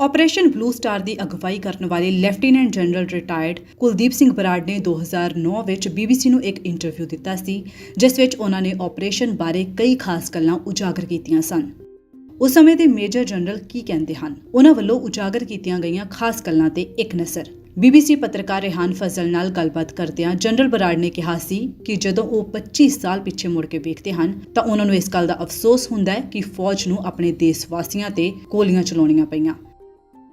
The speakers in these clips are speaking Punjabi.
ਆਪਰੇਸ਼ਨ ਬਲੂ ਸਟਾਰ ਦੀ ਅਗਵਾਈ ਕਰਨ ਵਾਲੇ lieutenant general retired Kuldeep Singh Brar ਨੇ 2009 ਵਿੱਚ BBC ਨੂੰ ਇੱਕ ਇੰਟਰਵਿਊ ਦਿੱਤਾ ਸੀ, ਜਿਸ ਵਿੱਚ ਉਹਨਾਂ ਨੇ ਆਪਰੇਸ਼ਨ ਬਾਰੇ ਕਈ ਖਾਸ ਗੱਲਾਂ ਉਜਾਗਰ ਕੀਤੀਆਂ ਸਨ। ਉਸ ਸਮੇਂ ਦੇ ਮੇਜਰ ਜਨਰਲ ਕੀ ਕਹਿੰਦੇ ਹਨ? ਉਹਨਾਂ ਵੱਲੋਂ ਉਜਾਗਰ ਕੀਤੀਆਂ ਗਈਆਂ ਖਾਸ ਗੱਲਾਂ ਤੇ ਇੱਕ ਨਜ਼ਰ। BBC ਪੱਤਰਕਾਰ ਰਿਹਾਨ ਫਜ਼ਲ ਨਾਲ ਗੱਲਬਾਤ ਕਰਦਿਆਂ ਜਨਰਲ ਬਰਾੜ ਨੇ ਕਿਹਾ ਸੀ ਕਿ ਜਦੋਂ ਉਹ 25 ਸਾਲ ਪਿੱਛੇ ਮੁੜ ਕੇ ਵੇਖਦੇ ਹਨ, ਤਾਂ ਉਹਨਾਂ ਨੂੰ ਇਸ ਗੱਲ ਦਾ ਅਫਸੋਸ ਹੁੰਦਾ ਹੈ ਕਿ ਫੌਜ ਨੂੰ ਆਪਣੇ ਦੇਸ਼ ਵਾਸੀਆਂ ਤੇ ਗੋਲੀਆਂ ਚਲਾਉਣੀਆਂ ਪਈਆਂ।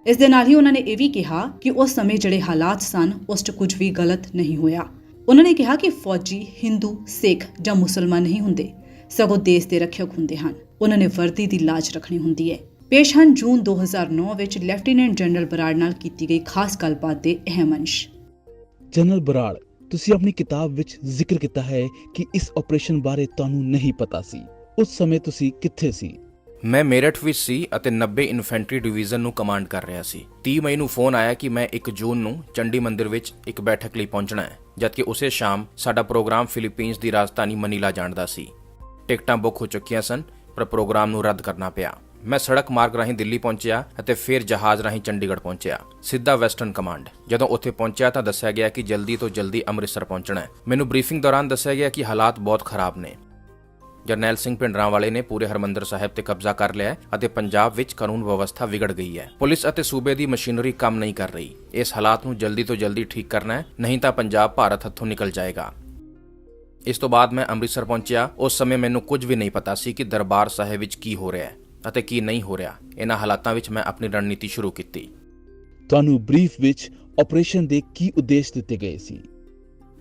ਇਸ ਦੇ ਨਾਲ ਹੀ ਉਹਨਾਂ ਨੇ ਇਹ ਵੀ ਕਿਹਾ ਕਿ ਉਸ ਸਮੇਂ ਜਿਹੜੇ ਹਾਲਾਤ ਸਨ, ਉਸ 'ਚ ਕੁਝ ਵੀ ਗਲਤ ਨਹੀਂ ਹੋਇਆ। ਉਹਨਾਂ ਨੇ ਕਿਹਾ ਕਿ ਫੌਜੀ ਹਿੰਦੂ, ਸਿੱਖ ਜਾਂ ਮੁਸਲਮਾਨ ਨਹੀਂ ਹੁੰਦੇ, ਸਗੋਂ ਦੇਸ਼ ਦੇ ਰੱਖਿਅਕ ਹੁੰਦੇ ਹਨ। ਉਹਨਾਂ ਨੇ ਵਰਦੀ ਦੀ ਲਾਜ ਰੱਖਣੀ ਹੁੰਦੀ ਹੈ। ਪੇਸ਼ ਹਨ ਜੂਨ 2009 ਵਿੱਚ ਲੈਫਟੀਨੈਂਟ ਜਨਰਲ ਬਰਾੜ ਨਾਲ ਕੀਤੀ ਗਈ ਖਾਸ ਗੱਲਬਾਤ ਦੇ ਅਹਿਮ ਅੰਸ਼। ਜਨਰਲ ਬਰਾੜ, ਤੁਸੀਂ ਆਪਣੀ ਕਿਤਾਬ ਵਿੱਚ ਜ਼ਿਕਰ ਕੀਤਾ ਹੈ ਕਿ ਇਸ ਆਪਰੇਸ਼ਨ ਬਾਰੇ ਤੁਹਾਨੂੰ ਨਹੀਂ ਪਤਾ ਸੀ। ਉਸ ਸਮੇਂ ਤੁਸੀਂ ਕਿੱਥੇ ਸੀ? ਮੈਂ ਮੇਰਠ ਵਿੱਚ ਸੀ ਅਤੇ 90 ਇਨਫੈਂਟਰੀ ਡਿਵੀਜ਼ਨ ਨੂੰ ਕਮਾਂਡ ਕਰ ਰਿਹਾ ਸੀ। 30 ਮਈ ਨੂੰ ਫੋਨ ਆਇਆ ਕਿ ਮੈਂ 1 ਜੂਨ ਨੂੰ ਚੰਡੀ ਮੰਦਿਰ ਵਿੱਚ ਇੱਕ ਬੈਠਕ ਲਈ ਪਹੁੰਚਣਾ ਹੈ, ਜਦਕਿ ਉਸੇ ਸ਼ਾਮ ਸਾਡਾ ਪ੍ਰੋਗਰਾਮ ਫਿਲੀਪੀਨਸ ਦੀ ਰਾਜਧਾਨੀ ਮਨੀਲਾ ਜਾਣ ਦਾ ਸੀ। ਟਿਕਟਾਂ ਬੁੱਕ ਹੋ ਚੁੱਕੀਆਂ ਸਨ, ਪਰ ਪ੍ਰੋਗਰਾਮ ਨੂੰ ਰੱਦ ਕਰਨਾ ਪਿਆ। ਮੈਂ ਸੜਕ ਮਾਰਗ ਰਾਹੀਂ ਦਿੱਲੀ ਪਹੁੰਚਿਆ ਅਤੇ ਫਿਰ ਜਹਾਜ਼ ਰਾਹੀਂ ਚੰਡੀਗੜ੍ਹ ਪਹੁੰਚਿਆ, ਸਿੱਧਾ ਵੈਸਟਰਨ ਕਮਾਂਡ। ਜਦੋਂ ਉੱਥੇ ਪਹੁੰਚਿਆ ਤਾਂ ਦੱਸਿਆ ਗਿਆ ਕਿ ਜਲਦੀ ਤੋਂ ਜਲਦੀ ਅੰਮ੍ਰਿਤਸਰ ਪਹੁੰਚਣਾ ਹੈ। ਮੈਨੂੰ ਬਰੀਫਿੰਗ ਦੌਰਾਨ ਦੱਸਿਆ ਗਿਆ ਕਿ ਹਾਲਾਤ ਬਹੁਤ ਖਰਾਬ ਨੇ। ਜਰਨੈਲ ਸਿੰਘ ਭਿੰਡਰਾਂ ਵਾਲੇ ਨੇ ਪੂਰੇ ਹਰਮੰਦਰ ਸਾਹਿਬ ਤੇ ਕਬਜ਼ਾ ਕਰ ਲਿਆ ਹੈ ਅਤੇ ਪੰਜਾਬ ਵਿੱਚ ਕਾਨੂੰਨ ਵਿਵਸਥਾ ਵਿਗੜ ਗਈ ਹੈ। ਪੁਲਿਸ ਅਤੇ ਸੂਬੇ ਦੀ ਮਸ਼ੀਨਰੀ ਕੰਮ ਨਹੀਂ ਕਰ ਰਹੀ। ਇਸ ਹਾਲਾਤ ਨੂੰ ਜਲਦੀ ਤੋਂ ਜਲਦੀ ਠੀਕ ਕਰਨਾ ਹੈ, ਨਹੀਂ ਤਾਂ ਪੰਜਾਬ ਭਾਰਤ ਹੱਥੋਂ ਨਿਕਲ ਜਾਏਗਾ। ਇਸ ਤੋਂ ਬਾਅਦ ਮੈਂ ਅੰਮ੍ਰਿਤਸਰ ਪਹੁੰਚਿਆ। ਉਸ ਸਮੇਂ ਮੈਨੂੰ ਕੁਝ ਵੀ ਨਹੀਂ ਪਤਾ ਸੀ ਕਿ ਦਰਬਾਰ ਸਾਹਿਬ ਵਿੱਚ ਕੀ ਹੋ ਰਿਹਾ ਹੈ ਅਤੇ ਕੀ ਨਹੀਂ ਹੋ ਰਿਹਾ। ਇਹਨਾਂ ਹਾਲਾਤਾਂ ਵਿੱਚ ਮੈਂ ਆਪਣੀ ਰਣਨੀਤੀ ਸ਼ੁਰੂ ਕੀਤੀ। ਤੁਹਾਨੂੰ ਬਰੀਫ ਵਿੱਚ ਆਪਰੇਸ਼ਨ ਦੇ ਕੀ ਉਦੇਸ਼ ਦਿੱਤੇ ਗਏ ਸੀ?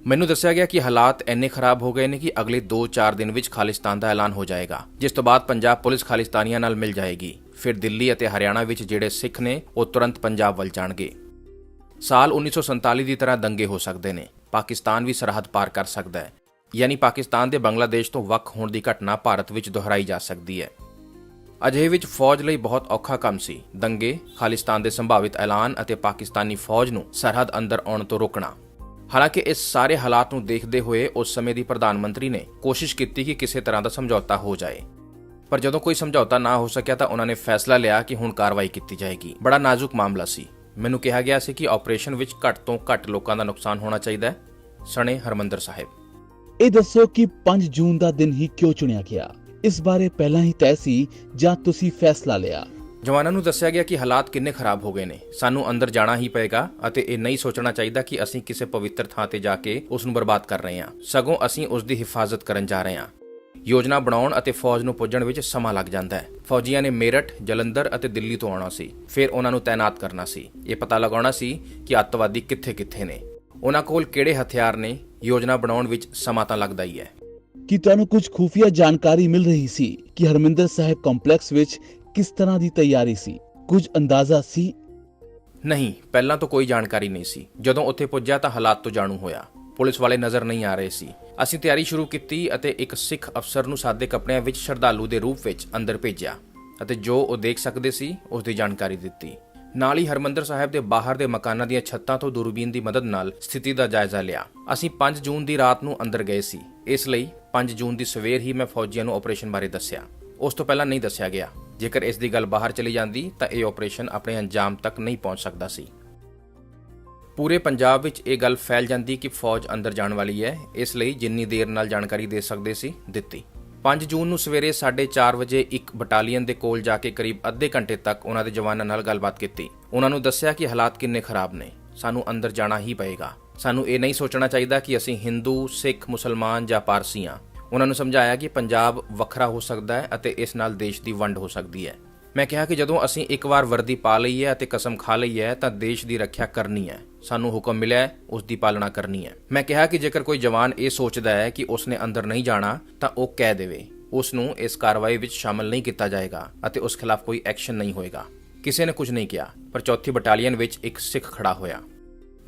ਮੈਨੂੰ ਦੱਸਿਆ ਗਿਆ ਕਿ ਹਾਲਾਤ ਇੰਨੇ ਖਰਾਬ ਹੋ ਗਏ ਨੇ ਕਿ ਅਗਲੇ 2-4 ਦਿਨ ਵਿੱਚ ਖਾਲਿਸਤਾਨ ਦਾ ਐਲਾਨ ਹੋ ਜਾਏਗਾ, ਜਿਸ ਤੋਂ ਬਾਅਦ ਪੰਜਾਬ ਪੁਲਿਸ ਖਾਲਿਸਤਾਨੀਆਂ ਨਾਲ ਮਿਲ ਜਾਏਗੀ। ਫਿਰ ਦਿੱਲੀ ਅਤੇ ਹਰਿਆਣਾ ਵਿੱਚ ਜਿਹੜੇ ਸਿੱਖ ਨੇ, ਉਹ ਤੁਰੰਤ ਪੰਜਾਬ ਵੱਲ ਜਾਣਗੇ। ਸਾਲ 1947 ਦੀ ਤਰ੍ਹਾਂ ਦੰਗੇ ਹੋ ਸਕਦੇ ਨੇ। ਪਾਕਿਸਤਾਨ ਵੀ ਸਰਹੱਦ ਪਾਰ ਕਰ ਸਕਦਾ ਹੈ। ਯਾਨੀ ਪਾਕਿਸਤਾਨ ਦੇ ਬੰਗਲਾਦੇਸ਼ ਤੋਂ ਵੱਖ ਹੋਣ ਦੀ ਘਟਨਾ ਭਾਰਤ ਵਿੱਚ ਦੁਹਰਾਈ ਜਾ ਸਕਦੀ ਹੈ। ਅਜਿਹੇ ਵਿੱਚ ਫੌਜ ਲਈ ਬਹੁਤ ਔਖਾ ਕੰਮ ਸੀ। ਦੰਗੇ, ਖਾਲਿਸਤਾਨ ਦੇ ਸੰਭਾਵਿਤ ਐਲਾਨ ਅਤੇ ਪਾਕਿਸਤਾਨੀ ਫੌਜ ਨੂੰ ਸਰਹੱਦ ਅੰਦਰ ਆਉਣ ਤੋਂ ਰੋਕਣਾ। ਹਾਲਾਂਕਿ ਇਸ ਸਾਰੇ ਹਾਲਾਤ ਨੂੰ ਦੇਖਦੇ ਹੋਏ ਉਸ ਸਮੇਂ ਦੀ ਪ੍ਰਧਾਨ ਮੰਤਰੀ ਨੇ ਕੋਸ਼ਿਸ਼ ਕੀਤੀ ਕਿ ਕਿਸੇ ਤਰ੍ਹਾਂ ਦਾ ਸਮਝੌਤਾ ਹੋ ਜਾਏ। ਪਰ ਜਦੋਂ ਕੋਈ ਸਮਝੌਤਾ ਨਾ ਹੋ ਸਕਿਆ ਤਾਂ ਉਹਨਾਂ ਨੇ ਫੈਸਲਾ ਲਿਆ ਕਿ ਹੁਣ ਕਾਰਵਾਈ ਕੀਤੀ ਜਾਏਗੀ। ਬੜਾ ਨਾਜ਼ੁਕ ਮਾਮਲਾ ਸੀ। ਮੈਨੂੰ ਕਿਹਾ ਗਿਆ ਸੀ ਕਿ ਆਪਰੇਸ਼ਨ ਵਿੱਚ ਘੱਟ ਤੋਂ ਘੱਟ ਲੋਕਾਂ ਦਾ ਨੁਕਸਾਨ ਹੋਣਾ ਚਾਹੀਦਾ ਹੈ, ਸਣੇ ਹਰਮੰਦਰ ਸਾਹਿਬ। ਇਹ ਦੱਸੋ ਕਿ 5 ਜੂਨ ਦਾ ਦਿਨ ਹੀ ਕਿਉਂ ਚੁਣਿਆ ਗਿਆ? ਇਸ ਬਾਰੇ ਪਹਿਲਾਂ ਹੀ ਤੈਅ ਸੀ ਜਾਂ ਤੁਸੀਂ ਫੈਸਲਾ ਲਿਆ? ਜਵਾਨਾਂ ਨੂੰ ਦੱਸਿਆ ਗਿਆ ਕਿ ਹਾਲਾਤ ਕਿੰਨੇ ਖਰਾਬ ਹੋ ਗਏ ਨੇ। ਸਾਨੂੰ ਅੰਦਰ ਜਾਣਾ ਹੀ ਪਏਗਾ ਅਤੇ ਇਹ ਨਹੀਂ ਸੋਚਣਾ ਚਾਹੀਦਾ ਕਿ ਅਸੀਂ ਕਿਸੇ ਪਵਿੱਤਰ ਥਾਂ ਤੇ ਜਾ ਕੇ ਉਸ ਨੂੰ ਬਰਬਾਦ ਕਰ ਰਹੇ ਹਾਂ। ਸਗੋਂ ਅਸੀਂ ਉਸ ਦੀ ਹਿਫਾਜ਼ਤ ਕਰਨ ਜਾ ਰਹੇ ਹਾਂ। ਯੋਜਨਾ ਬਣਾਉਣ ਅਤੇ ਫੌਜ ਨੂੰ ਪੁੱਜਣ ਵਿੱਚ ਸਮਾਂ ਲੱਗ ਜਾਂਦਾ ਹੈ। ਫੌਜੀਆਂ ਨੇ ਮੇਰਠ, ਜਲੰਧਰ ਅਤੇ ਦਿੱਲੀ ਤੋਂ ਆਉਣਾ ਸੀ। ਫਿਰ ਉਹਨਾਂ ਨੂੰ ਤਾਇਨਾਤ ਕਰਨਾ ਸੀ। ਇਹ ਪਤਾ ਲਗਾਉਣਾ ਸੀ ਕਿ ਅੱਤਵਾਦੀ ਕਿੱਥੇ-ਕਿੱਥੇ ਨੇ। ਉਹਨਾਂ ਕੋਲ ਕਿਹੜੇ ਹਥਿਆਰ ਨੇ? ਯੋਜਨਾ ਬਣਾਉਣ ਵਿੱਚ ਸਮਾਂ ਤਾਂ ਲੱਗਦਾ ਹੀ ਹੈ। ਕਿ ਤੁਹਾਨੂੰ ਕੁਝ ਖੂਫੀਆ ਜਾਣਕਾਰੀ ਮਿਲ ਰਹੀ ਸੀ ਕਿ ਹਰਮਿੰਦਰ ਸਾਹਿਬ ਕੰਪਲੈਕਸ ਵਿੱਚ ਕਿਸ ਤਰ੍ਹਾਂ ਦੀ ਤਿਆਰੀ ਸੀ? ਕੁਝ ਅੰਦਾਜ਼ਾ ਸੀ? ਨਹੀਂ, ਪਹਿਲਾਂ ਤੋਂ ਕੋਈ ਜਾਣਕਾਰੀ ਨਹੀਂ ਸੀ। ਜਦੋਂ ਉੱਥੇ ਪੁੱਜਿਆ ਤਾਂ ਹਾਲਾਤ ਤੋਂ ਜਾਣੂ ਹੋਇਆ। ਪੁਲਿਸ ਵਾਲੇ ਨਜ਼ਰ ਨਹੀਂ ਆ ਰਹੇ ਸੀ। ਅਸੀਂ ਤਿਆਰੀ ਸ਼ੁਰੂ ਕੀਤੀ ਅਤੇ ਇੱਕ ਸਿੱਖ ਅਫਸਰ ਨੂੰ ਸਾਦੇ ਕੱਪੜਿਆਂ ਵਿੱਚ ਸ਼ਰਧਾਲੂ ਦੇ ਰੂਪ ਵਿੱਚ ਅੰਦਰ ਭੇਜਿਆ ਅਤੇ ਜੋ ਉਹ ਦੇਖ ਸਕਦੇ ਸੀ ਉਸ ਦੀ ਜਾਣਕਾਰੀ ਦਿੱਤੀ। ਨਾਲ ਹੀ ਹਰਮੰਦਰ ਸਾਹਿਬ ਦੇ ਬਾਹਰ ਦੇ ਮਕਾਨਾਂ ਦੀਆਂ ਛੱਤਾਂ ਤੋਂ ਦੂਰਬੀਨ ਦੀ ਮਦਦ ਨਾਲ ਸਥਿਤੀ ਦਾ ਜਾਇਜ਼ਾ ਲਿਆ। ਅਸੀਂ 5 ਜੂਨ ਦੀ ਰਾਤ ਨੂੰ ਅੰਦਰ ਗਏ ਸੀ। ਇਸ ਲਈ 5 ਜੂਨ ਦੀ ਸਵੇਰ ਹੀ ਮੈਂ ਫੌਜੀਆਂ ਨੂੰ ਆਪਰੇਸ਼ਨ ਬਾਰੇ ਦੱਸਿਆ। ਉਸ ਤੋਂ ਪਹਿਲਾਂ ਨਹੀਂ ਦੱਸਿਆ ਗਿਆ। ਜੇਕਰ ਇਸ ਦੀ ਗੱਲ ਬਾਹਰ ਚਲੀ ਜਾਂਦੀ, ਤਾਂ ਇਹ ਆਪਰੇਸ਼ਨ ਆਪਣੇ ਅੰਜਾਮ ਤੱਕ ਨਹੀਂ ਪਹੁੰਚ ਸਕਦਾ ਸੀ। ਪੂਰੇ ਪੰਜਾਬ ਵਿੱਚ ਇਹ ਗੱਲ ਫੈਲ ਜਾਂਦੀ ਕਿ ਫੌਜ ਅੰਦਰ ਜਾਣ ਵਾਲੀ ਹੈ। ਇਸ ਲਈ ਜਿੰਨੀ ਦੇਰ ਨਾਲ ਜਾਣਕਾਰੀ ਦੇ ਸਕਦੇ ਸੀ, ਦਿੱਤੀ। 5 ਜੂਨ ਨੂੰ ਸਵੇਰੇ 4:30 ਵਜੇ ਇੱਕ ਬਟਾਲੀਅਨ ਦੇ ਕੋਲ ਜਾ ਕੇ ਕਰੀਬ ਅੱਧੇ ਘੰਟੇ ਤੱਕ ਉਹਨਾਂ ਦੇ ਜਵਾਨਾਂ ਨਾਲ ਗੱਲਬਾਤ ਕੀਤੀ। ਉਹਨਾਂ ਨੂੰ ਦੱਸਿਆ ਕਿ ਹਾਲਾਤ ਕਿੰਨੇ ਖਰਾਬ ਨੇ। ਸਾਨੂੰ ਅੰਦਰ ਜਾਣਾ ਹੀ ਪਏਗਾ। ਸਾਨੂੰ ਇਹ ਨਹੀਂ ਸੋਚਣਾ ਚਾਹੀਦਾ ਕਿ ਅਸੀਂ ਹਿੰਦੂ, ਸਿੱਖ, ਮੁਸਲਮਾਨ ਜਾਂ ਪਾਰਸੀ ਹਾਂ। ਉਹਨਾਂ ਨੂੰ ਸਮਝਾਇਆ ਕਿ ਪੰਜਾਬ ਵੱਖਰਾ ਹੋ ਸਕਦਾ ਹੈ ਅਤੇ ਇਸ ਨਾਲ ਦੇਸ਼ ਦੀ ਵੰਡ ਹੋ ਸਕਦੀ ਹੈ। ਮੈਂ ਕਿਹਾ ਕਿ ਜਦੋਂ ਅਸੀਂ ਇੱਕ ਵਾਰ ਵਰਦੀ ਪਾ ਲਈ ਹੈ ਅਤੇ ਕਸਮ ਖਾ ਲਈ ਹੈ, ਤਾਂ ਦੇਸ਼ ਦੀ ਰੱਖਿਆ ਕਰਨੀ ਹੈ। ਸਾਨੂੰ ਹੁਕਮ ਮਿਲਿਆ ਹੈ, ਉਸ ਦੀ ਪਾਲਣਾ ਕਰਨੀ ਹੈ। ਮੈਂ ਕਿਹਾ ਕਿ ਜੇਕਰ ਕੋਈ ਜਵਾਨ ਇਹ ਸੋਚਦਾ ਹੈ ਕਿ ਉਸਨੇ ਅੰਦਰ ਨਹੀਂ ਜਾਣਾ, ਤਾਂ ਉਹ ਕਹਿ ਦੇਵੇ। ਉਸ ਨੂੰ ਇਸ ਕਾਰਵਾਈ ਵਿੱਚ ਸ਼ਾਮਲ ਨਹੀਂ ਕੀਤਾ ਜਾਏਗਾ ਅਤੇ ਉਸ ਖਿਲਾਫ ਕੋਈ ਐਕਸ਼ਨ ਨਹੀਂ ਹੋਏਗਾ। ਕਿਸੇ ਨੇ ਕੁਝ ਨਹੀਂ ਕਿਹਾ, ਪਰ ਚੌਥੀ ਬਟਾਲੀਅਨ ਵਿੱਚ ਇੱਕ ਸਿੱਖ ਖੜਾ ਹੋਇਆ।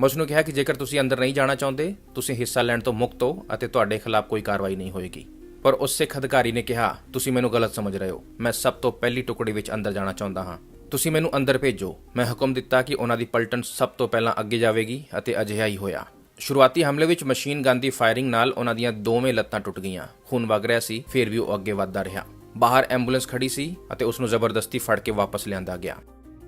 ਮੈਂ ਉਸ ਨੂੰ ਕਿਹਾ ਕਿ ਜੇਕਰ ਤੁਸੀਂ ਅੰਦਰ ਨਹੀਂ ਜਾਣਾ ਚਾਹੁੰਦੇ, ਤੁਸੀਂ ਹਿੱਸਾ ਲੈਣ ਤੋਂ ਮੁਕਤ ਹੋ ਅਤੇ ਤੁਹਾਡੇ ਖਿਲਾਫ ਕੋਈ ਕਾਰਵਾਈ ਨਹੀਂ ਹੋਏਗੀ। ਪਰ ਉਸ ਸਿੱਖ ਅਧਿਕਾਰੀ ਨੇ ਕਿਹਾ, ਤੁਸੀਂ ਮੈਨੂੰ ਗਲਤ ਸਮਝ ਰਹੇ ਹੋ। ਮੈਂ ਸਭ ਤੋਂ ਪਹਿਲੀ ਟੁਕੜੀ ਵਿੱਚ ਅੰਦਰ ਜਾਣਾ ਚਾਹੁੰਦਾ ਹਾਂ। ਤੁਸੀਂ ਮੈਨੂੰ ਅੰਦਰ ਭੇਜੋ। ਮੈਂ ਹੁਕਮ ਦਿੱਤਾ ਕਿ ਉਹਨਾਂ ਦੀ ਪਲਟਨ ਸਭ ਤੋਂ ਪਹਿਲਾਂ ਅੱਗੇ ਜਾਵੇਗੀ ਅਤੇ ਅਜਿਹਾ ਹੀ ਹੋਇਆ। ਸ਼ੁਰੂਆਤੀ ਹਮਲੇ ਵਿੱਚ ਮਸ਼ੀਨ ਗਨ ਦੀ ਫਾਇਰਿੰਗ ਨਾਲ ਉਹਨਾਂ ਦੀਆਂ ਦੋਵੇਂ ਲੱਤਾਂ ਟੁੱਟ ਗਈਆਂ। ਖੂਨ ਵਗ ਰਿਹਾ ਸੀ, ਫਿਰ ਵੀ ਉਹ ਅੱਗੇ ਵੱਧਦਾ ਰਿਹਾ। ਬਾਹਰ ਐਂਬੂਲੈਂਸ ਖੜੀ ਸੀ ਅਤੇ ਉਸ ਨੂੰ ਜ਼ਬਰਦਸਤੀ ਫੜ ਕੇ ਵਾਪਸ ਲਿਆਂਦਾ ਗਿਆ।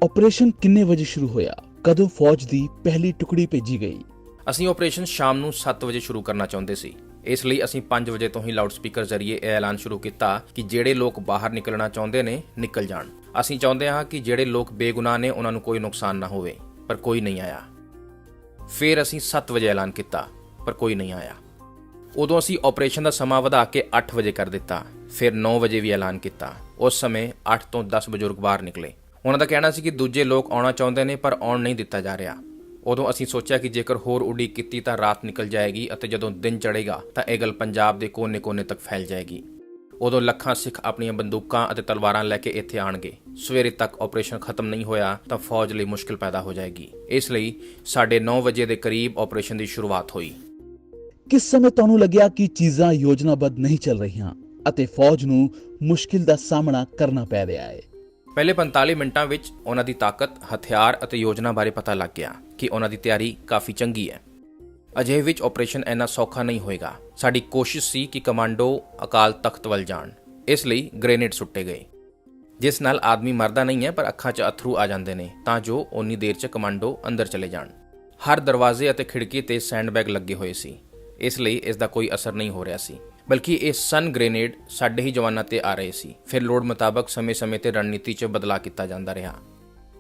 ਆਪਰੇਸ਼ਨ ਕਿੰਨੇ ਵਜੇ ਸ਼ੁਰੂ ਹੋਇਆ? ਕਦੋਂ ਫੌਜ ਦੀ ਪਹਿਲੀ ਟੁਕੜੀ ਭੇਜੀ ਗਈ? ਅਸੀਂ ਆਪਰੇਸ਼ਨ ਸ਼ਾਮ ਨੂੰ 7 ਵਜੇ ਸ਼ੁਰੂ ਕਰਨਾ ਚਾਹੁੰਦੇ ਸੀ। ਇਸ ਲਈ ਅਸੀਂ 5 ਵਜੇ ਤੋਂ ਹੀ ਲਾਊਡ ਸਪੀਕਰ ਜ਼ਰੀਏ ਇਹ ਐਲਾਨ ਸ਼ੁਰੂ ਕੀਤਾ ਕਿ ਜਿਹੜੇ ਲੋਕ ਬਾਹਰ ਨਿਕਲਣਾ ਚਾਹੁੰਦੇ ਨੇ, ਨਿਕਲ ਜਾਣ। ਅਸੀਂ ਚਾਹੁੰਦੇ ਹਾਂ ਕਿ ਜਿਹੜੇ ਲੋਕ ਬੇਗੁਨਾਹ ਨੇ, ਉਹਨਾਂ ਨੂੰ ਕੋਈ ਨੁਕਸਾਨ ਨਾ ਹੋਵੇ, ਪਰ ਕੋਈ ਨਹੀਂ ਆਇਆ। ਫਿਰ ਅਸੀਂ 7 ਵਜੇ ਐਲਾਨ ਕੀਤਾ, ਪਰ ਕੋਈ ਨਹੀਂ ਆਇਆ। ਉਦੋਂ ਅਸੀਂ ਆਪਰੇਸ਼ਨ ਦਾ ਸਮਾਂ ਵਧਾ ਕੇ 8 ਵਜੇ ਕਰ ਦਿੱਤਾ, ਫਿਰ 9 ਵਜੇ ਵੀ ਐਲਾਨ ਕੀਤਾ। ਉਸ ਸਮੇਂ 8 ਤੋਂ 10 ਬਜ਼ੁਰਗ ਬਾਹਰ ਨਿਕਲੇ। ਉਹਨਾਂ ਦਾ ਕਹਿਣਾ ਸੀ ਕਿ ਦੂਜੇ ਲੋਕ ਆਉਣਾ ਚਾਹੁੰਦੇ ਨੇ, ਪਰ ਆਉਣ ਨਹੀਂ ਦਿੱਤਾ ਜਾ ਰਿਹਾ। ਉਦੋਂ ਅਸੀਂ ਸੋਚਿਆ ਕਿ ਜੇਕਰ ਹੋਰ ਉਡੀਕ ਕੀਤੀ ਤਾਂ ਰਾਤ ਨਿਕਲ ਜਾਏਗੀ ਅਤੇ ਜਦੋਂ ਦਿਨ ਚੜ੍ਹੇਗਾ ਤਾਂ ਇਹ ਗੱਲ ਪੰਜਾਬ ਦੇ ਕੋਨੇ-ਕੋਨੇ ਤੱਕ ਫੈਲ ਜਾਏਗੀ। ਉਦੋਂ ਲੱਖਾਂ ਸਿੱਖ ਆਪਣੀਆਂ ਬੰਦੂਕਾਂ ਅਤੇ ਤਲਵਾਰਾਂ ਲੈ ਕੇ ਇੱਥੇ ਆਣਗੇ ਸਵੇਰੇ ਤੱਕ ਆਪਰੇਸ਼ਨ ਖਤਮ ਨਹੀਂ ਹੋਇਆ ਤਾਂ ਫੌਜ ਲਈ ਮੁਸ਼ਕਲ ਪੈਦਾ ਹੋ ਜਾਏਗੀ। ਇਸ ਲਈ ਸਾਡੇ 9 ਵਜੇ ਦੇ ਕਰੀਬ ਆਪਰੇਸ਼ਨ ਦੀ ਸ਼ੁਰੂਆਤ ਹੋਈ। ਕਿਸ ਸਮੇਂ ਤੁਹਾਨੂੰ ਲੱਗਿਆ ਕਿ ਚੀਜ਼ਾਂ ਯੋਜਨਾਬੱਧ ਨਹੀਂ ਚੱਲ ਰਹੀਆਂ ਅਤੇ ਫੌਜ ਨੂੰ ਮੁਸ਼ਕਿਲ ਦਾ ਸਾਹਮਣਾ ਕਰਨਾ ਪੈ ਰਿਹਾ ਹੈ? ਪਹਿਲੇ 45 ਮਿੰਟਾਂ ਵਿੱਚ ਉਹਨਾਂ ਦੀ ਤਾਕਤ, ਹਥਿਆਰ ਅਤੇ ਯੋਜਨਾ ਬਾਰੇ ਪਤਾ ਲੱਗ ਗਿਆ ਕਿ ਉਹਨਾਂ ਦੀ ਤਿਆਰੀ ਕਾਫੀ ਚੰਗੀ ਹੈ। ਅਜੇ ਵਿੱਚ ਆਪਰੇਸ਼ਨ ਇੰਨਾ ਸੌਖਾ ਨਹੀਂ ਹੋਏਗਾ। ਸਾਡੀ ਕੋਸ਼ਿਸ਼ ਸੀ ਕਿ ਕਮਾਂਡੋ ਅਕਾਲ ਤਖਤ ਵੱਲ ਜਾਣ। ਇਸ ਲਈ ਗ੍ਰੇਨੇਡ ਸੁੱਟੇ ਗਏ। ਜਿਸ ਨਾਲ ਆਦਮੀ ਮਰਦਾ ਨਹੀਂ ਹੈ, ਪਰ ਅੱਖਾਂ 'ਚ ਅਥਰੂ ਆ ਜਾਂਦੇ ਨੇ, ਤਾਂ ਜੋ ਓਨੀ ਦੇਰ 'ਚ ਕਮਾਂਡੋ ਅੰਦਰ ਚਲੇ ਜਾਣ। ਹਰ ਦਰਵਾਜ਼ੇ ਅਤੇ ਖਿੜਕੀ ਤੇ ਸੈਂਡਬੈਗ ਲੱਗੇ ਹੋਏ ਸੀ। ਇਸ ਲਈ ਇਸ ਦਾ ਕੋਈ ਅਸਰ ਨਹੀਂ ਹੋ ਰਿਹਾ ਸੀ। ਬਲਕਿ ਇਹ ਸਨ ਗ੍ਰੇਨੇਡ ਸਾਡੇ ਹੀ ਜਵਾਨਾਂ ਤੇ ਆ ਰਹੇ ਸੀ। ਫਿਰ ਲੋੜ ਮੁਤਾਬਕ ਸਮੇਂ-ਸਮੇਂ ਤੇ ਰਣਨੀਤੀ 'ਚ ਬਦਲਾਅ ਕੀਤਾ ਜਾਂਦਾ ਰਿਹਾ।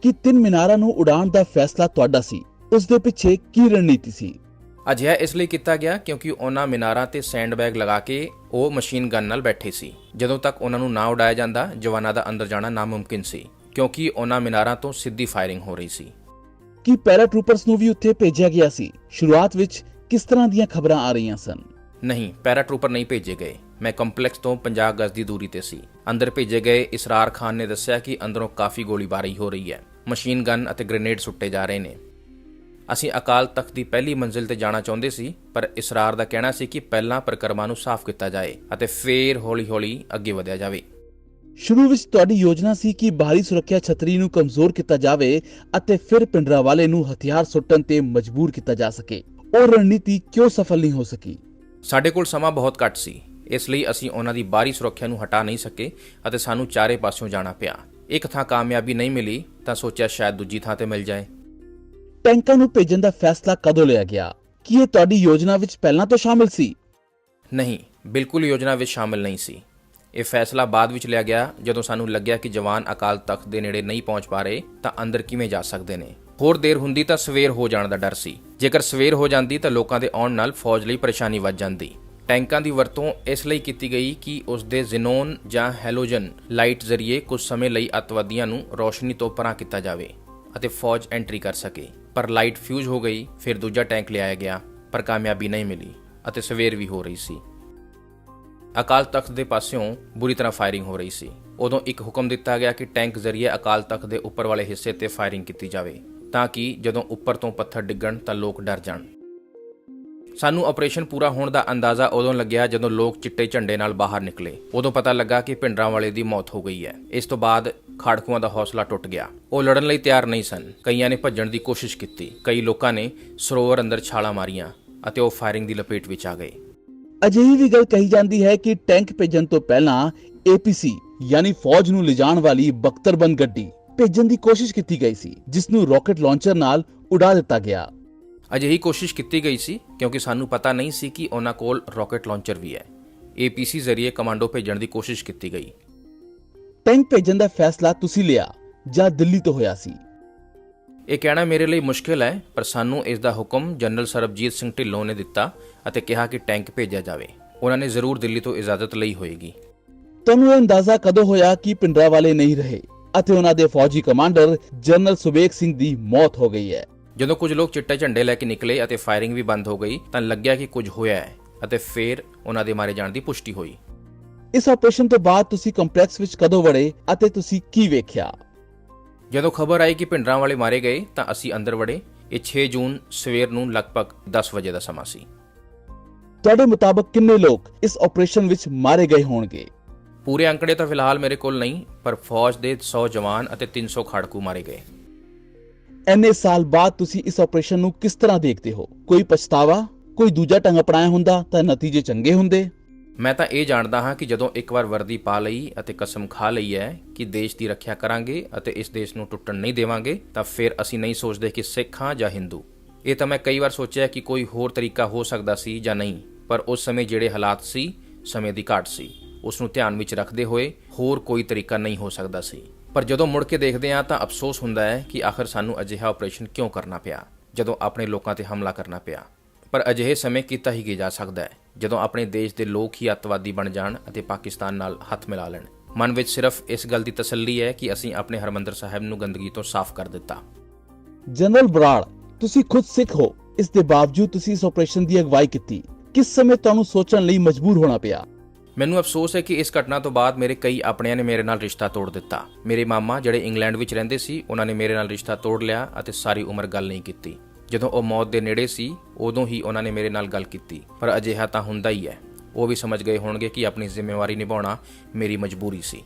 ਕਿ ਤਿੰਨ ਮੀਨਾਰਾਂ ਨੂੰ ਉਡਾਉਣ ਦਾ ਫੈਸਲਾ ਤੁਹਾਡਾ ਸੀ ਉਸ ਦੇ ਪਿੱਛੇ ਕੀ ਰਣਨੀਤੀ ਸੀ? ਅਜਿਹਾ ਇਸ ਲਈ ਕੀਤਾ ਗਿਆ ਕਿਉਂਕਿ ਉਹਨਾਂ ਮੀਨਾਰਾਂ ਤੇ ਸੈਂਡਬੈਗ ਲਗਾ ਕੇ ਉਹ ਮਸ਼ੀਨ ਗਨ ਨਾਲ ਬੈਠੇ ਸੀ। ਜਦੋਂ ਤੱਕ ਉਹਨਾਂ ਨੂੰ ਨਾ ਉਡਾਇਆ ਜਾਂਦਾ ਜਵਾਨਾਂ ਦਾ ਅੰਦਰ ਜਾਣਾ ਨਾਮੁਮਕਿਨ ਸੀ ਕਿਉਂਕਿ ਉਹਨਾਂ ਮੀਨਾਰਾਂ ਤੋਂ ਸਿੱਧੀ ਫਾਇਰਿੰਗ ਹੋ ਰਹੀ ਸੀ। ਕਿ ਪੈਰਾਟਰੂਪਰਸ ਨੂੰ ਵੀ ਉੱਥੇ ਭੇਜਿਆ ਗਿਆ ਸੀ? ਸ਼ੁਰੂਆਤ ਵਿੱਚ ਕਿਸ ਤਰ੍ਹਾਂ ਦੀਆਂ ਖਬਰਾਂ ਆ ਰਹੀਆਂ ਸਨ? ਨਹੀਂ, ਪੈਰਾਟਰੂਪਰ ਨਹੀਂ ਭੇਜੇ ਗਏ। ਮੈਂ ਕੰਪਲੈਕਸ ਤੋਂ 50 ਗਜ਼ ਦੀ ਦੂਰੀ ਤੇ ਸੀ। ਅੰਦਰ ਭੇਜੇ ਗਏ ਇਸਰਾਰ ਖਾਨ ਨੇ ਦੱਸਿਆ ਕਿ ਅੰਦਰੋਂ ਕਾਫੀ ਗੋਲੀਬਾਰੀ ਹੋ ਰਹੀ ਹੈ। ਮਸ਼ੀਨ ਗਨ ਅਤੇ ਗ੍ਰੇਨੇਡ ਸੁੱਟੇ ਜਾ ਰਹੇ ਨੇ। ਅਸੀਂ ਅਕਾਲ ਤਖਤ ਦੀ ਪਹਿਲੀ ਮੰਜ਼ਿਲ ਤੇ ਜਾਣਾ ਚਾਹੁੰਦੇ ਸੀ, ਪਰ ਇਸਰਾਰ ਦਾ ਕਹਿਣਾ ਸੀ ਕਿ ਪਹਿਲਾਂ ਪ੍ਰਕਰਮਾਂ ਨੂੰ ਸਾਫ਼ ਕੀਤਾ ਜਾਏ ਅਤੇ ਫੇਰ ਹੌਲੀ-ਹੌਲੀ ਅੱਗੇ ਵਧਿਆ ਜਾਵੇ। ਸ਼ੁਰੂ ਵਿੱਚ ਤੁਹਾਡੀ ਯੋਜਨਾ ਸੀ ਕਿ ਬਾਹਰੀ ਸੁਰੱਖਿਆ ਛਤਰੀ ਨੂੰ ਕਮਜ਼ੋਰ ਕੀਤਾ ਜਾਵੇ ਅਤੇ ਫਿਰ ਪਿੰਡਰਾਵਾਲੇ ਨੂੰ ਹਥਿਆਰ ਸੁੱਟਣ ਤੇ ਮਜਬੂਰ ਕੀਤਾ ਜਾ ਸਕੇ। ਉਹ ਰਣਨੀਤੀ ਕਿਉਂ ਸਫਲ ਨਹੀਂ ਹੋ ਸਕੀ? ਸਾਡੇ ਕੋਲ ਸਮਾਂ ਬਹੁਤ ਘੱਟ ਸੀ ਇਸ ਲਈ ਅਸੀਂ ਉਹਨਾਂ ਦੀ ਬਾਹਰੀ ਸੁਰੱਖਿਆ ਨੂੰ ਹਟਾ ਨਹੀਂ ਸਕੇ ਅਤੇ ਸਾਨੂੰ ਚਾਰੇ ਪਾਸਿਓਂ ਜਾਣਾ ਪਿਆ। ਇੱਕ ਥਾਂ ਕਾਮਯਾਬੀ ਨਹੀਂ ਮਿਲੀ ਤਾਂ ਸੋਚਿਆ ਸ਼ਾਇਦ ਦੂਜੀ ਥਾਂ ਤੇ ਮਿਲ ਜਾਏ। ਟੈਂਕਾਂ ਨੂੰ ਭੇਜਣ ਦਾ ਫੈਸਲਾ ਕਦੋਂ ਲਿਆ ਗਿਆ? ਕੀ ਇਹ ਤੁਹਾਡੀ ਯੋਜਨਾ ਵਿੱਚ ਪਹਿਲਾਂ ਤੋਂ ਸ਼ਾਮਿਲ ਸੀ? ਨਹੀਂ ਬਿਲਕੁਲ ਯੋਜਨਾ ਵਿੱਚ ਸ਼ਾਮਲ ਨਹੀਂ ਸੀ। ਇਹ ਫੈਸਲਾ ਬਾਅਦ ਵਿੱਚ ਲਿਆ ਗਿਆ ਜਦੋਂ ਸਾਨੂੰ ਲੱਗਿਆ ਕਿ ਜਵਾਨ ਅਕਾਲ ਤਖਤ ਦੇ ਨੇੜੇ ਨਹੀਂ ਪਹੁੰਚ ਪਾ ਰਹੇ ਤਾਂ ਅੰਦਰ ਕਿਵੇਂ ਜਾ ਸਕਦੇ ਨੇ? ਹੋਰ ਦੇਰ ਹੁੰਦੀ ਤਾਂ ਸਵੇਰ ਹੋ ਜਾਣ ਦਾ ਡਰ ਸੀ। ਜੇਕਰ ਸਵੇਰ ਹੋ ਜਾਂਦੀ ਤਾਂ ਲੋਕਾਂ ਦੇ ਆਉਣ ਨਾਲ ਫੌਜ ਲਈ ਪਰੇਸ਼ਾਨੀ ਵੱਧ ਜਾਂਦੀ। ਟੈਂਕਾਂ ਦੀ ਵਰਤੋਂ ਇਸ ਲਈ ਕੀਤੀ ਗਈ ਕਿ ਉਸ ਦੇ ਜ਼ੀਨੋਨ ਜਾਂ ਹੈਲੋਜਨ ਲਾਈਟ ਜ਼ਰੀਏ ਕੁਝ ਸਮੇਂ ਲਈ ਅੱਤਵਾਦੀਆਂ ਨੂੰ ਰੋਸ਼ਨੀ ਤੋਂ ਪਰਾਂ ਕੀਤਾ ਜਾਵੇ ਅਤੇ ਫੌਜ ਐਂਟਰੀ ਕਰ ਸਕੇ। ਪਰ ਲਾਈਟ ਫਿਊਜ਼ ਹੋ ਗਈ, ਫਿਰ ਦੂਜਾ ਟੈਂਕ ਲਿਆਇਆ ਗਿਆ, ਪਰ ਕਾਮਯਾਬੀ ਨਹੀਂ ਮਿਲੀ ਅਤੇ ਸਵੇਰ ਵੀ ਹੋ ਰਹੀ ਸੀ। ਅਕਾਲ ਤਖਤ ਦੇ ਪਾਸਿਓਂ ਬੁਰੀ ਤਰ੍ਹਾਂ ਫਾਇਰਿੰਗ ਹੋ ਰਹੀ ਸੀ। ਉਦੋਂ ਇੱਕ ਹੁਕਮ ਦਿੱਤਾ ਗਿਆ ਕਿ ਟੈਂਕ ਜ਼ਰੀਏ ਅਕਾਲ ਤਖਤ ਦੇ ਉੱਪਰ ਵਾਲੇ ਹਿੱਸੇ ਤੇ ਫਾਇਰਿੰਗ ਕੀਤੀ ਜਾਵੇ। ਤਾਂ ਕਿ ਜਦੋਂ ਉੱਪਰ ਤੋਂ ਪੱਥਰ ਡਿੱਗਣ ਤਾਂ ਲੋਕ ਡਰ ਜਾਣ। ਸਾਨੂੰ ਆਪਰੇਸ਼ਨ ਪੂਰਾ ਹੋਣ ਦਾ ਅੰਦਾਜ਼ਾ ਉਦੋਂ ਲੱਗਿਆ ਜਦੋਂ ਲੋਕ ਚਿੱਟੇ ਝੰਡੇ ਨਾਲ ਬਾਹਰ ਨਿਕਲੇ। ਉਦੋਂ ਪਤਾ ਲੱਗਾ ਕਿ ਭਿੰਡਰਾਂ ਵਾਲੇ ਦੀ ਮੌਤ ਹੋ ਗਈ ਹੈ। ਇਸ ਤੋਂ ਬਾਅਦ ਖਾੜਕੂਆਂ ਦਾ ਹੌਸਲਾ ਟੁੱਟ ਗਿਆ। ਉਹ ਲੜਨ ਲਈ ਤਿਆਰ ਨਹੀਂ ਸਨ। ਕਈਆਂ ਨੇ ਭੱਜਣ ਦੀ ਕੋਸ਼ਿਸ਼ ਕੀਤੀ। ਕਈ ਲੋਕਾਂ ਨੇ ਸਰੋਵਰ ਅੰਦਰ ਛਾਲਾਂ ਮਾਰੀਆਂ ਅਤੇ ਉਹ ਫਾਇਰਿੰਗ ਦੀ ਲਪੇਟ ਵਿੱਚ ਆ ਗਏ। ਅਜਿਹੀ ਵੀ ਗੱਲ ਕਹੀ ਜਾਂਦੀ ਹੈ ਕਿ ਟੈਂਕ ਭੇਜਣ ਤੋਂ ਪਹਿਲਾਂ ਏਪੀਸੀ ਯਾਨੀ ਫੌਜ ਨੂੰ ਲਿਜਾਣ ਵਾਲੀ ਬਖਤਰਬੰਦ ਗੱਡੀ। ਭੇਜਣ ਦੀ ਕੋਸ਼ਿਸ਼ ਕੀਤੀ ਗਈ ਸੀ ਜਿਸ ਨੂੰ ਰਾਕੇਟ ਲਾਂਚਰ ਨਾਲ ਉਡਾ ਦਿੱਤਾ ਗਿਆ। ਅਜਿਹੀ ਕੋਸ਼ਿਸ਼ ਕੀਤੀ ਗਈ ਸੀ ਕਿਉਂਕਿ ਸਾਨੂੰ ਪਤਾ ਨਹੀਂ ਸੀ ਕਿ ਉਹਨਾਂ ਕੋਲ ਰਾਕੇਟ ਲਾਂਚਰ ਵੀ ਹੈ। ਏਪੀਸੀ ਜ਼ਰੀਏ ਕਮਾਂਡੋ ਭੇਜਣ ਦੀ ਕੋਸ਼ਿਸ਼ ਕੀਤੀ ਗਈ। ਟੈਂਕ ਭੇਜਣ ਦਾ ਫੈਸਲਾ ਤੁਸੀਂ ਲਿਆ ਜਾਂ ਦਿੱਲੀ ਤੋਂ ਹੋਇਆ ਸੀ? ਇਹ ਕਹਿਣਾ ਮੇਰੇ ਲਈ ਮੁਸ਼ਕਿਲ ਹੈ ਪਰ ਸਾਨੂੰ ਇਸ ਦਾ ਹੁਕਮ ਜਨਰਲ ਸਰਬਜੀਤ ਸਿੰਘ ਢਿੱਲੋਂ ਨੇ ਦਿੱਤਾ ਅਤੇ ਕਿਹਾ ਕਿ ਟੈਂਕ ਭੇਜਿਆ ਜਾਵੇ। ਉਹਨਾਂ ਨੇ ਜ਼ਰੂਰ ਦਿੱਲੀ ਤੋਂ ਇਜਾਜ਼ਤ ਲਈ ਹੋਏਗੀ। ਤੁਹਾਨੂੰ ਇਹ ਅੰਦਾਜ਼ਾ ਕਦੋਂ ਹੋਇਆ ਕਿ ਪਿੰਡਰਾਵਾਲੇ ਨਹੀਂ ਰਹੇ? ਅਤੇ ਉਹਨਾਂ ਦੇ ਫੌਜੀ ਕਮਾਂਡਰ ਜਨਰਲ ਸੁਬੇਗ ਸਿੰਘ ਦੀ ਮੌਤ ਹੋ ਗਈ ਹੈ। ਜਦੋਂ ਕੁਝ ਲੋਕ ਚਿੱਟੇ ਝੰਡੇ ਲੈ ਕੇ ਨਿਕਲੇ ਅਤੇ ਫਾਇਰਿੰਗ ਵੀ ਬੰਦ ਹੋ ਗਈ ਤਾਂ ਲੱਗਿਆ ਕਿ ਕੁਝ ਹੋਇਆ ਹੈ ਅਤੇ ਫਿਰ ਉਹਨਾਂ ਦੇ ਮਾਰੇ ਜਾਣ ਦੀ ਪੁਸ਼ਟੀ ਹੋਈ। ਇਸ ਆਪਰੇਸ਼ਨ ਤੋਂ ਬਾਅਦ ਤੁਸੀਂ ਕੰਪਲੈਕਸ ਵਿੱਚ ਕਦੋਂ ਵੜੇ ਅਤੇ ਤੁਸੀਂ ਕੀ ਵੇਖਿਆ? ਜਦੋਂ ਖਬਰ ਆਈ ਕਿ ਭਿੰਡਰਾਂ ਵਾਲੇ ਮਾਰੇ ਗਏ ਤਾਂ ਅਸੀਂ ਅੰਦਰ ਵੜੇ। ਇਹ 6 ਜੂਨ ਸਵੇਰ ਨੂੰ ਲਗਭਗ 10 ਵਜੇ ਦਾ ਸਮਾਂ ਸੀ। ਤੁਹਾਡੇ ਮੁਤਾਬਕ ਕਿੰਨੇ ਲੋਕ ਇਸ ਆਪਰੇਸ਼ਨ ਵਿੱਚ ਮਾਰੇ ਗਏ ਹੋਣਗੇ? ਪੂਰੇ ਅੰਕੜੇ ਤਾਂ ਫਿਲਹਾਲ ਮੇਰੇ ਕੋਲ ਨਹੀਂ ਪਰ ਫੌਜ ਦੇ 100 ਜਵਾਨ ਅਤੇ 300 ਖਾੜਕੂ ਮਾਰੇ ਗਏ। ਐਨੇ ਸਾਲ ਬਾਅਦ ਤੁਸੀਂ ਇਸ ਆਪਰੇਸ਼ਨ ਨੂੰ ਕਿਸ ਤਰ੍ਹਾਂ ਦੇਖਦੇ ਹੋ? ਕੋਈ ਪਛਤਾਵਾ? ਕੋਈ ਦੂਜਾ ਢੰਗ ਅਪਣਾਇਆ ਹੁੰਦਾ ਤਾਂ ਨਤੀਜੇ ਚੰਗੇ ਹੁੰਦੇ? ਮੈਂ ਤਾਂ ਇਹ ਜਾਣਦਾ ਹਾਂ ਕਿ ਜਦੋਂ ਇੱਕ ਵਾਰ ਵਰਦੀ ਪਾ ਲਈ ਅਤੇ ਕਸਮ ਖਾ ਲਈ ਹੈ ਕਿ ਦੇਸ਼ ਦੀ ਰੱਖਿਆ ਕਰਾਂਗੇ ਅਤੇ ਇਸ ਦੇਸ਼ ਨੂੰ ਟੁੱਟਣ ਨਹੀਂ ਦੇਵਾਂਗੇ ਤਾਂ ਫਿਰ ਅਸੀਂ ਨਹੀਂ ਸੋਚਦੇ ਕਿ ਸਿੱਖ ਹਾਂ ਜਾਂ ਹਿੰਦੂ। ਇਹ ਤਾਂ ਮੈਂ ਕਈ ਵਾਰ ਸੋਚਿਆ ਕਿ ਕੋਈ ਹੋਰ ਤਰੀਕਾ ਹੋ ਸਕਦਾ ਸੀ ਜਾਂ ਨਹੀਂ ਪਰ ਉਸ ਸਮੇਂ ਜਿਹੜੇ ਹਾਲਾਤ ਸੀ ਸਮੇਂ ਦੀ ਘਾਟ ਸੀ। ਉਸ ਨੂੰ ਧਿਆਨ ਵਿੱਚ ਰੱਖਦੇ ਹੋਏ ਹੋਰ ਕੋਈ ਤਰੀਕਾ ਨਹੀਂ ਹੋ ਸਕਦਾ ਸੀ। ਪਰ ਜਦੋਂ ਮੁੜ ਕੇ ਦੇਖਦੇ ਹਾਂ ਤਾਂ ਅਫਸੋਸ ਹੁੰਦਾ ਹੈ ਕਿ ਆਖਰ ਸਾਨੂੰ ਅਜਿਹਾ ਆਪਰੇਸ਼ਨ ਕਿਉਂ ਕਰਨਾ ਪਿਆ? ਜਦੋਂ ਆਪਣੇ ਲੋਕਾਂ ਤੇ ਹਮਲਾ ਕਰਨਾ ਪਿਆ। ਪਰ ਅਜਿਹੇ ਸਮੇਂ ਕੀਤਾ ਹੀ ਜਾ ਸਕਦਾ ਹੈ? ਜਦੋਂ ਆਪਣੇ ਦੇਸ਼ ਦੇ ਲੋਕ ਹੀ ਅੱਤਵਾਦੀ ਬਣ ਜਾਣ ਅਤੇ ਪਾਕਿਸਤਾਨ ਨਾਲ ਹੱਥ ਮਿਲਾ ਲੈਣ। ਮਨ ਵਿੱਚ ਸਿਰਫ ਇਸ ਗੱਲ ਦੀ ਤਸੱਲੀ ਹੈ ਕਿ ਅਸੀਂ ਆਪਣੇ ਹਰਮੰਦਰ ਸਾਹਿਬ ਨੂੰ ਗੰਦਗੀ ਤੋਂ ਸਾਫ਼ ਕਰ ਦਿੱਤਾ। ਜਨਰਲ ਬਰਾੜ, ਤੁਸੀਂ ਖੁਦ ਸਿੱਖ ਹੋ। ਇਸ ਦੇ ਬਾਵਜੂਦ ਤੁਸੀਂ ਇਸ ਆਪਰੇਸ਼ਨ ਦੀ ਅਗਵਾਈ ਕੀਤੀ। ਕਿਸ ਸਮੇਂ ਤੁਹਾਨੂੰ ਸੋਚਣ ਲਈ ਮਜਬੂਰ ਹੋਣਾ ਪਿਆ? ਮੈਨੂੰ ਅਫਸੋਸ ਹੈ ਕਿ ਇਸ ਘਟਨਾ ਤੋਂ ਬਾਅਦ ਮੇਰੇ ਕਈ ਆਪਣਿਆਂ ਨੇ ਮੇਰੇ ਨਾਲ ਰਿਸ਼ਤਾ ਤੋੜ ਦਿੱਤਾ। ਮੇਰੇ ਮਾਮਾ ਜਿਹੜੇ ਇੰਗਲੈਂਡ ਵਿੱਚ ਰਹਿੰਦੇ ਸੀ, ਉਹਨਾਂ ਨੇ ਮੇਰੇ ਨਾਲ ਰਿਸ਼ਤਾ ਤੋੜ ਲਿਆ ਅਤੇ ਸਾਰੀ ਉਮਰ ਗੱਲ ਨਹੀਂ ਕੀਤੀ। ਜਦੋਂ ਉਹ ਮੌਤ ਦੇ ਨੇੜੇ ਸੀ, ਉਦੋਂ ਹੀ ਉਹਨਾਂ ਨੇ ਮੇਰੇ ਨਾਲ ਗੱਲ ਕੀਤੀ। ਪਰ ਅਜਿਹਾ ਤਾਂ ਹੁੰਦਾ ਹੀ ਹੈ। ਉਹ ਵੀ ਸਮਝ ਗਏ ਹੋਣਗੇ ਕਿ ਆਪਣੀ ਜ਼ਿੰਮੇਵਾਰੀ ਨਿਭਾਉਣਾ ਮੇਰੀ ਮਜਬੂਰੀ ਸੀ।